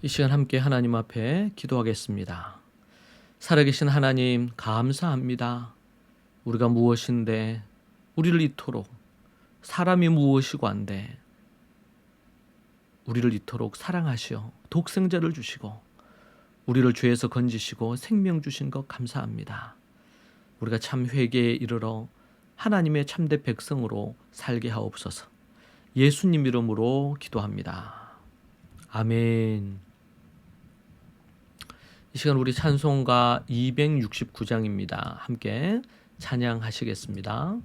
이 시간 함께 하나님 앞에 기도하겠습니다. 살아계신 하나님, 감사합니다. 우리가 무엇인데, 우리를 이토록, 사람이 무엇이고 한데, 우리를 이토록 사랑하시어 독생자를 주시고, 우리를 죄에서 건지시고 생명 주신 것 감사합니다. 우리가 참 회개에 이르러 하나님의 참된 백성으로 살게 하옵소서. 예수님 이름으로 기도합니다. 아멘. 이 시간 우리 찬송가 269장입니다. 함께 찬양하시겠습니다.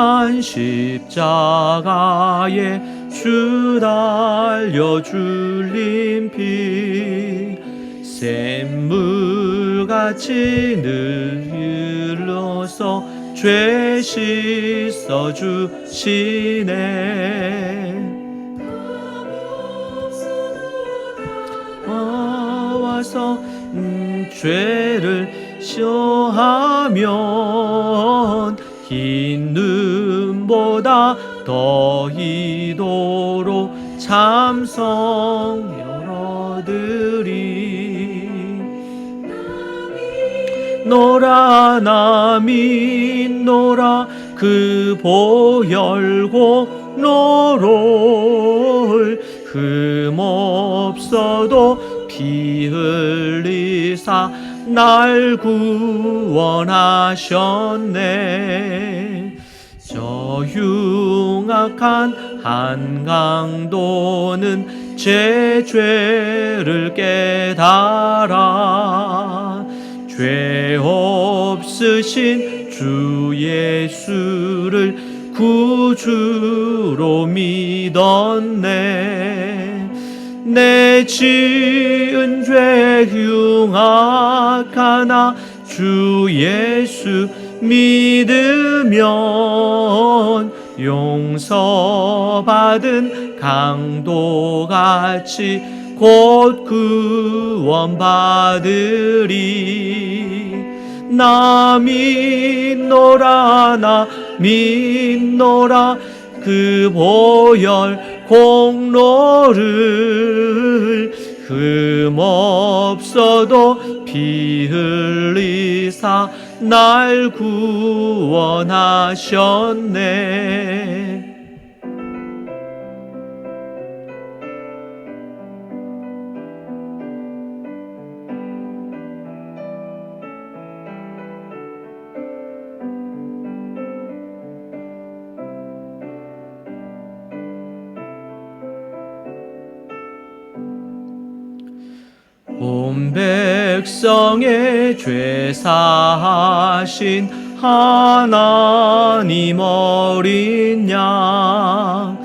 한 십자가에 주 달려 줄린 피 샘물같이 늘 흘러서 죄 씻어 주시네. 와서 음, 죄를 쇼하면 흰 눈 이도록 참성 여러들이 노라 남이 노라 그 보혈고 노를 흠없어도 피 흘리사 날 구원하셨네 저 흉악한 한강도는 제 죄를 깨달아 죄 없으신 주 예수를 구주로 믿었네. 내 지은 죄 흉악하나 주 예수 믿으면 용서받은 강도같이 곧 구원받으리. 나 믿노라 나 믿노라. 그 보혈 공로를 흠 없어도 피 흘리사 날 구원하셨네 죄 사하신 하나님 어린 양그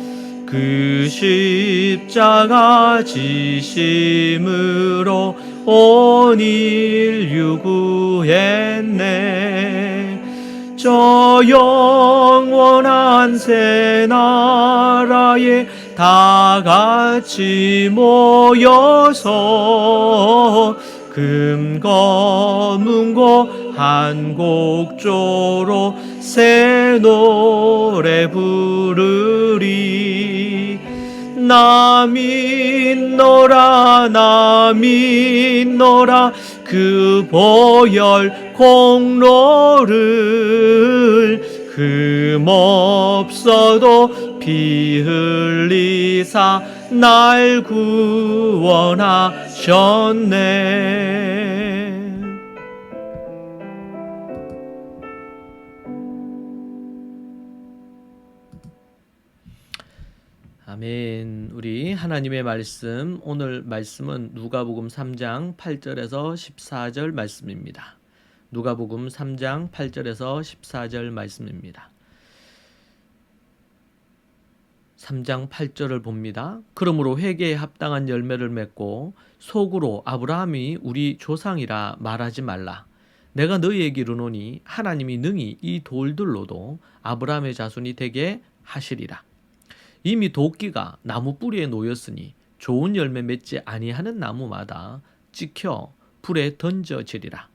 십자가 지심으로 온 인류 구했네. 저 영원한 새 나라에 다 같이 모여서 금검은고 한 곡조로 새 노래 부르리. 나 믿노라 그 보혈 공로를 흠없어도 피 흘리사 날 구원하셨네 아멘. 우리 하나님의 말씀 오늘 말씀은 누가복음 3장 8절에서 14절 말씀입니다. 누가복음 3장 8절에서 14절 말씀입니다. 3장 8절을 봅니다. 그러므로 회개에 합당한 열매를 맺고 속으로 아브라함이 우리 조상이라 말하지 말라. 내가 너희에게 이르노니 하나님이 능히 이 돌들로도 아브라함의 자손이 되게 하시리라. 이미 도끼가 나무 뿌리에 놓였으니 좋은 열매 맺지 아니하는 나무마다 찍혀 불에 던져지리라.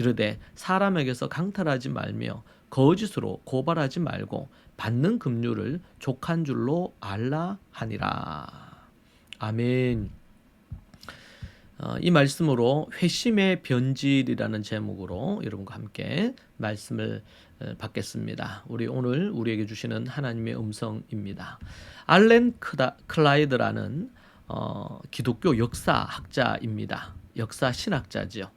이르되 사람에게서 강탈하지 말며 거짓으로 고발하지 말고 받는 급류를 족한 줄로 알라 하니라. 아멘. 어, 이 말씀으로 회심의 변질이라는 제목으로 여러분과 함께 말씀을 어, 받겠습니다. 우리 오늘 우리에게 주시는 하나님의 음성입니다. 알렌 크다, 클라이드라는 어, 기독교 역사학자입니다. 역사 신학자지요.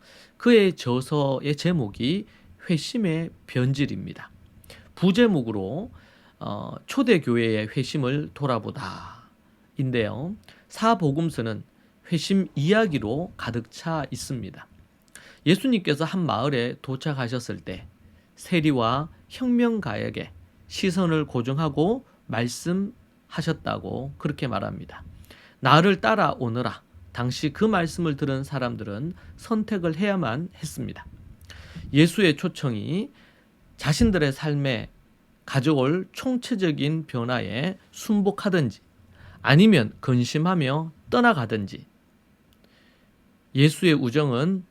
그의 저서의 제목이 회심의 변질입니다. 부제목으로 어, 초대교회의 회심을 돌아보다 인데요. 사복음서는 회심 이야기로 가득 차 있습니다. 예수님께서 한 마을에 도착하셨을 때 세리와 혁명가에게 시선을 고정하고 말씀하셨다고 그렇게 말합니다. 나를 따라오너라. 당시 그 말씀을 들은 사람들은 선택을 해야만 했습니다. 예수의 초청이 자신들의 삶에 가져올 총체적인 변화에 순복하든지 아니면 근심하며 떠나가든지 예수의 우정은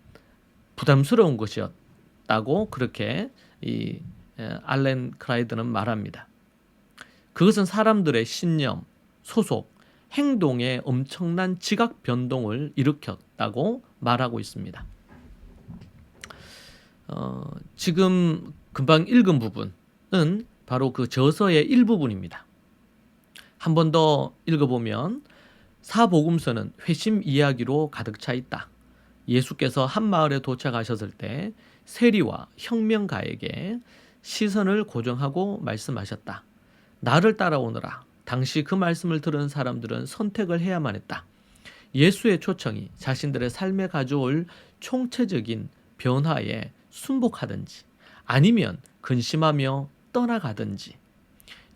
부담스러운 것이었다고 그렇게 이 알렌 크라이드는 말합니다. 그것은 사람들의 신념, 소속, 행동에 엄청난 지각 변동을 일으켰다고 말하고 있습니다. 어, 지금 금방 읽은 부분은 바로 그 저서의 일부분입니다. 한 번 더 읽어보면 사복음서는 회심 이야기로 가득 차 있다. 예수께서 한 마을에 도착하셨을 때 세리와 혁명가에게 시선을 고정하고 말씀하셨다. 나를 따라오너라. 당시 그 말씀을 들은 사람들은 선택을 해야만 했다. 예수의 초청이 자신들의 삶에 가져올 총체적인 변화에 순복하든지 아니면 근심하며 떠나가든지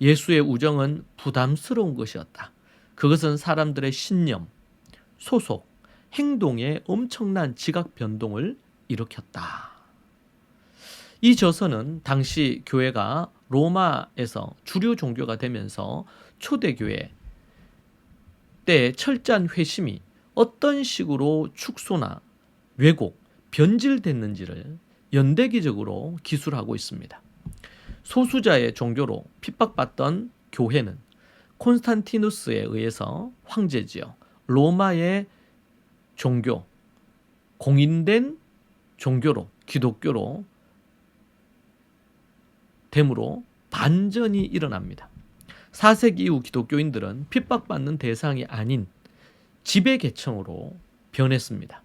예수의 우정은 부담스러운 것이었다. 그것은 사람들의 신념, 소속, 행동에 엄청난 지각 변동을 일으켰다. 이 저서는 당시 교회가 로마에서 주류 종교가 되면서 초대교회 때 철저한 회심이 어떤 식으로 축소나 왜곡, 변질됐는지를 연대기적으로 기술하고 있습니다. 소수자의 종교로 핍박받던 교회는 콘스탄티누스에 의해서 황제지요. 로마의 종교, 공인된 종교로 기독교로 됨으로 반전이 일어납니다. 4세기 이후 기독교인들은 핍박받는 대상이 아닌 지배 계층으로 변했습니다.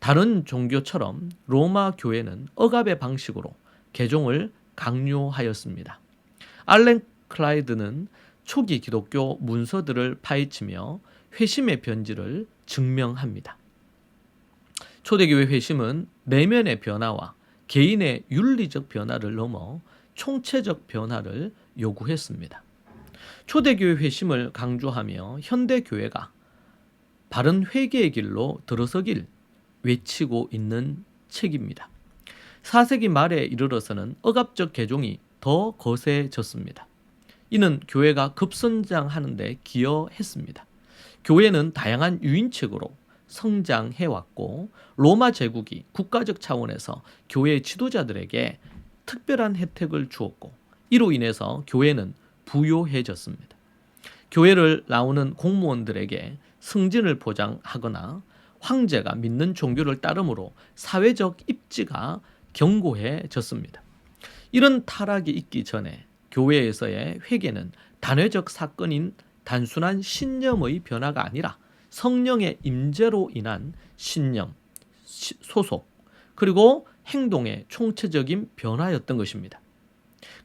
다른 종교처럼 로마 교회는 억압의 방식으로 개종을 강요하였습니다. 알렌 클라이드는 초기 기독교 문서들을 파헤치며 회심의 변질을 증명합니다. 초대교회 회심은 내면의 변화와 개인의 윤리적 변화를 넘어 총체적 변화를 요구했습니다. 초대교회 회심을 강조하며 현대교회가 바른 회개의 길로 들어서길 외치고 있는 책입니다. 4세기 말에 이르러서는 억압적 개종이 더 거세졌습니다. 이는 교회가 급선장하는데 기여했습니다. 교회는 다양한 유인책으로 성장해왔고 로마 제국이 국가적 차원에서 교회 지도자들에게 특별한 혜택을 주었고 이로 인해서 교회는 부요해졌습니다. 교회를 나오는 공무원들에게 승진을 보장하거나 황제가 믿는 종교를 따름으로 사회적 입지가 견고해졌습니다. 이런 타락이 있기 전에 교회에서의 회개는 단회적 사건인 단순한 신념의 변화가 아니라 성령의 임재로 인한 신념, 소속, 그리고 행동의 총체적인 변화였던 것입니다.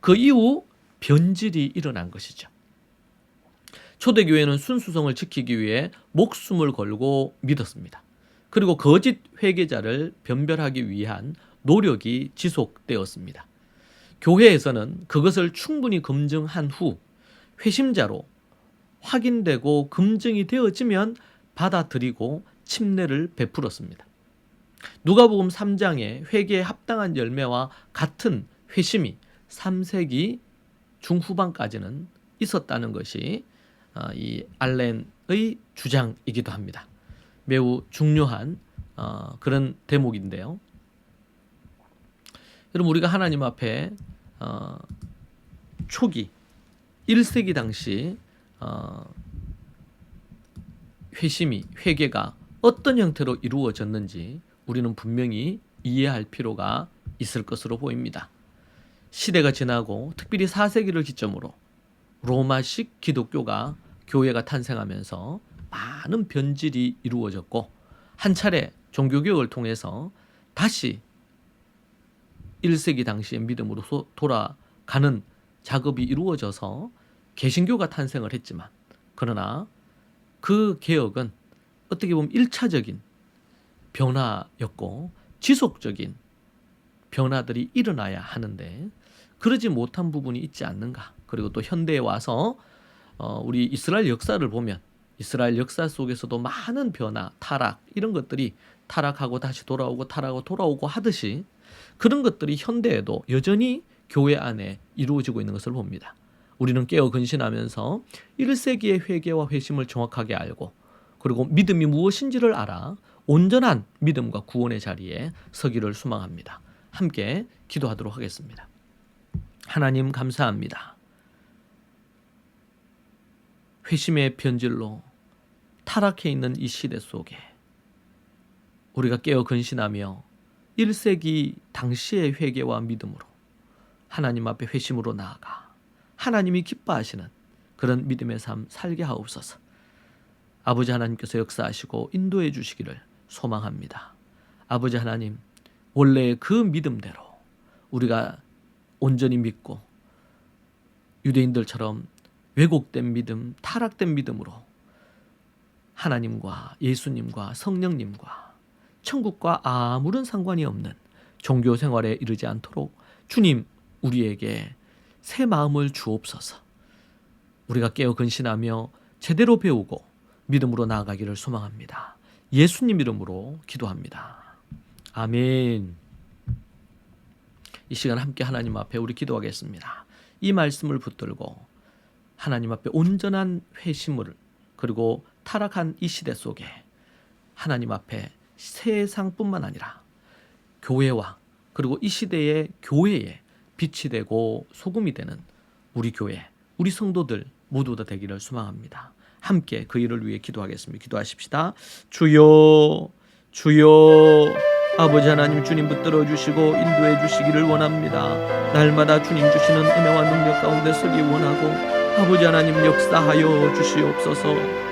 그 이후 변질이 일어난 것이죠. 초대교회는 순수성을 지키기 위해 목숨을 걸고 믿었습니다. 그리고 거짓 회개자를 변별하기 위한 노력이 지속되었습니다. 교회에서는 그것을 충분히 검증한 후 회심자로 확인되고 검증이 되어지면 받아들이고 침례를 베풀었습니다. 누가복음 3장의 회개에 합당한 열매와 같은 회심이 3세기 중후반까지는 있었다는 것이 어, 이 알렌의 주장이기도 합니다. 매우 중요한 어, 그런 대목인데요. 여러분 우리가 하나님 앞에 어, 초기 1세기 당시 어, 회심이 회개가 어떤 형태로 이루어졌는지 우리는 분명히 이해할 필요가 있을 것으로 보입니다. 시대가 지나고 특별히 4세기를 기점으로 로마식 기독교가 교회가 탄생하면서 많은 변질이 이루어졌고 한 차례 종교개혁을 통해서 다시 1세기 당시의 믿음으로 소- 돌아가는 작업이 이루어져서 개신교가 탄생을 했지만 그러나 그 개혁은 어떻게 보면 1차적인 변화였고 지속적인 변화들이 일어나야 하는데 그러지 못한 부분이 있지 않는가. 그리고 또 현대에 와서 어, 우리 이스라엘 역사를 보면 이스라엘 역사 속에서도 많은 변화, 타락 이런 것들이 타락하고 다시 돌아오고 타락하고 돌아오고 하듯이 그런 것들이 현대에도 여전히 교회 안에 이루어지고 있는 것을 봅니다. 우리는 깨어 근신하면서 1세기의 회개와 회심을 정확하게 알고 그리고 믿음이 무엇인지를 알아 온전한 믿음과 구원의 자리에 서기를 소망합니다. 함께 기도하도록 하겠습니다. 하나님 감사합니다. 회심의 변질로 타락해 있는 이 시대 속에 우리가 깨어 근신하며 1세기 당시의 회개와 믿음으로 하나님 앞에 회심으로 나아가 하나님이 기뻐하시는 그런 믿음의 삶 살게 하옵소서. 아버지 하나님께서 역사하시고 인도해 주시기를 소망합니다. 아버지 하나님, 원래의 그 믿음대로 우리가 온전히 믿고 유대인들처럼 왜곡된 믿음, 타락된 믿음으로 하나님과 예수님과 성령님과 천국과 아무런 상관이 없는 종교 생활에 이르지 않도록 주님 우리에게 새 마음을 주옵소서. 우리가 깨어 근신하며 제대로 배우고 믿음으로 나아가기를 소망합니다. 예수님 이름으로 기도합니다. 아멘. 이 시간 함께 하나님 앞에 우리 기도하겠습니다. 이 말씀을 붙들고 하나님 앞에 온전한 회심을 그리고 타락한 이 시대 속에 하나님 앞에 세상뿐만 아니라 교회와 그리고 이 시대의 교회에 빛이 되고 소금이 되는 우리 교회, 우리 성도들 모두 다 되기를 소망합니다. 함께 그 일을 위해 기도하겠습니다. 기도하십시다. 주여, 주여, 아버지 하나님 주님 붙들어 주시고 인도해 주시기를 원합니다. 날마다 주님 주시는 은혜와 능력 가운데 서기 원하고 아버지 하나님 역사하여 주시옵소서.